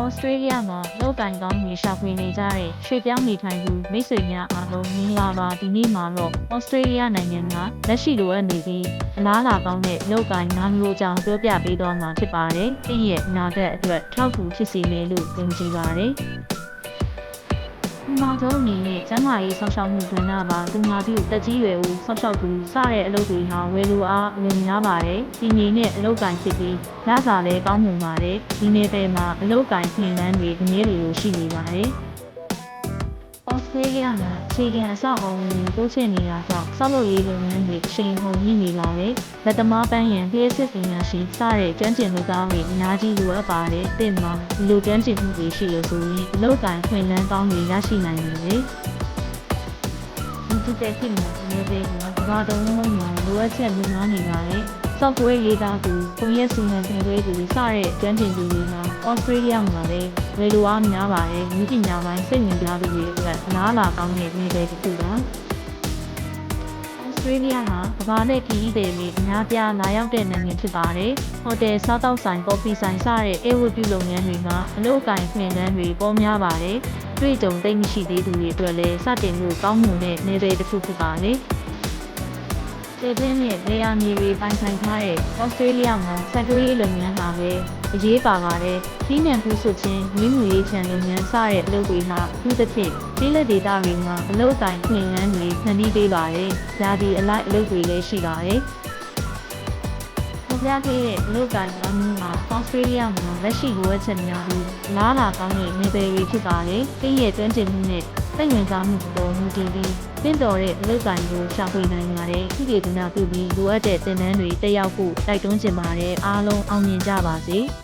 ဩစတြေးလျမှာလောက်ကန်ကောင်းနေရှာဖွေနေကြတဲ့ရွှေပြောင်းနေထိုင်သူမိတ်ဆွေများအားလုံးမင်္ဂလာပါဒီနေ့မှာတော့ဩစတြေးလျနိုင်ငံမှာလက်ရှိလိုအပ်နေပြီးအလားအလာကောင်းတဲ့လောက်ကန်နာမျိုးကြောင့်ပြောပြပေးတော့မှာဖြစ်ပါတယ်။ဒီရဲ့နာတဲ့အတွက်ထောက်ကူဖြစ်စေမယ်လို့ယုံကြည်ပါတယ်။ မောင်တို့အနေနဲ့ကျန်းမာရေးဆောက်ရှောက်မှုကဏ္ဍပါသူငါပြုတက်ကြီးရွယ်ဦးဆောက်ရှောက်သူစတဲ့အလုပ်တွေဟာဝယ်လူအားအမြင်များပါတယ်ဒီနေနဲ့အလုပ်ကန်ဖြစ်ပြီးရစာလည်းကောင်းမှုပါတယ်ဒီနေပယ်မှာအလုပ်ကန်ဖြင့်လန်းတွေအမြဲတည်းရှိနေပါတယ် ဩစတြေးလျမှာခြေခံအဆောက်အအုံတွေတိုးချဲ့နေတာကြောင့်ဆောက်လုပ်ရေးလုပ်ငန်းတွေအရှိန်ဟုန်မြင့်နေလာတယ်။လက်သမားပန်းရန်လျှက်စစ်ပညာရှင်စတဲ့ကျွမ်းကျင်လူသားတွေအများကြီးလိုအပ်ပါတယ်။တင်မှာဒီလိုကျွမ်းကျင်မှုတွေရှိလို့ဆိုရင်အလုပ်ကိုင်ခွင့်လန်းကောင်းတွေရရှိနိုင်တယ်လေ။ဒီတဲ့ဖြစ်နေတယ်ဒီဘာတော့မှမလိုအပ်ချက်များများနေပါလေ။ software ရေးသားသူပုံရိပ်စီမံခန့်ခွဲသူစတဲ့ကျွမ်းကျင်သူတွေမှာ Australia မှာလည်းဝယ်လိုအားများပါတယ်။ဒီပညာပိုင်းစိတ်ဝင်စားသူတွေအတွက်အလားအလာကောင်းတဲ့နေရာတစ်ခုပါ။ Australia ဟာကမ္ဘာနဲ့ပြည်ပြည်တွေအများပြားလာရောက်တဲ့နိုင်ငံဖြစ်ပါတယ်။ဟိုတယ်စားတောက်ဆိုင်ကော်ဖီဆိုင်စတဲ့အေဝတ်ပြုလုပ်ငန်းတွေမှာအလုပ်အကင်ခွင့်လန်းတွေပေါ်များပါတယ်။တွေ့ကြုံသိမရှိသေးသူတွေအတွက်လည်းစတင်မှုကောင်းမှုနဲ့နေရာတစ်ခုဖြစ်ပါတယ်။ ကျေပြင်းနဲ့နေရာမြေတွေပိုင်ဆိုင်ထားတဲ့ဩစတြေးလျမှာစက်ကလေးလုပ်ငန်းဟာပဲအရေးပါပါတယ်။ဒီနယ်ဖူးဆိုချင်းမိမှုရေးချန်လုပ်ငန်းစတဲ့အလုပ်တွေဟာသူတစ်ဖြစ်ဒီလက်ဒေတာတွေမှာအလုပ်တိုင်ခွင့်လန်းတွေဖန်တီးပေးပါတယ်။ဒါဒီအလိုက်အလုပ်တွေလည်းရှိပါတယ်။ဖော်ပြခဲ့တဲ့အလုပ်တိုင်ကမျိုးမှာဩစတြေးလျမှာလက်ရှိလိုအပ်ချက်များပြီးလားလာကောင်းတဲ့နေပေတွေဖြစ်ပါတယ်။တင်းရဲ့တွန်းတင်မှုနဲ့ စိတ်ဝင်စားမှုပေါ်မူတည်ပြီးတင့်တော်တဲ့အလုပ်ကိုင်ကိုရှာဖွေနိုင်ပါတယ်။ဒီဒေသနာပြုပြီးလိုအပ်တဲ့သင်တန်းတွေတက်ရောက်ဖို့တိုက်တွန်းချင်ပါတယ်။အားလုံးအောင်မြင်ကြပါစေ။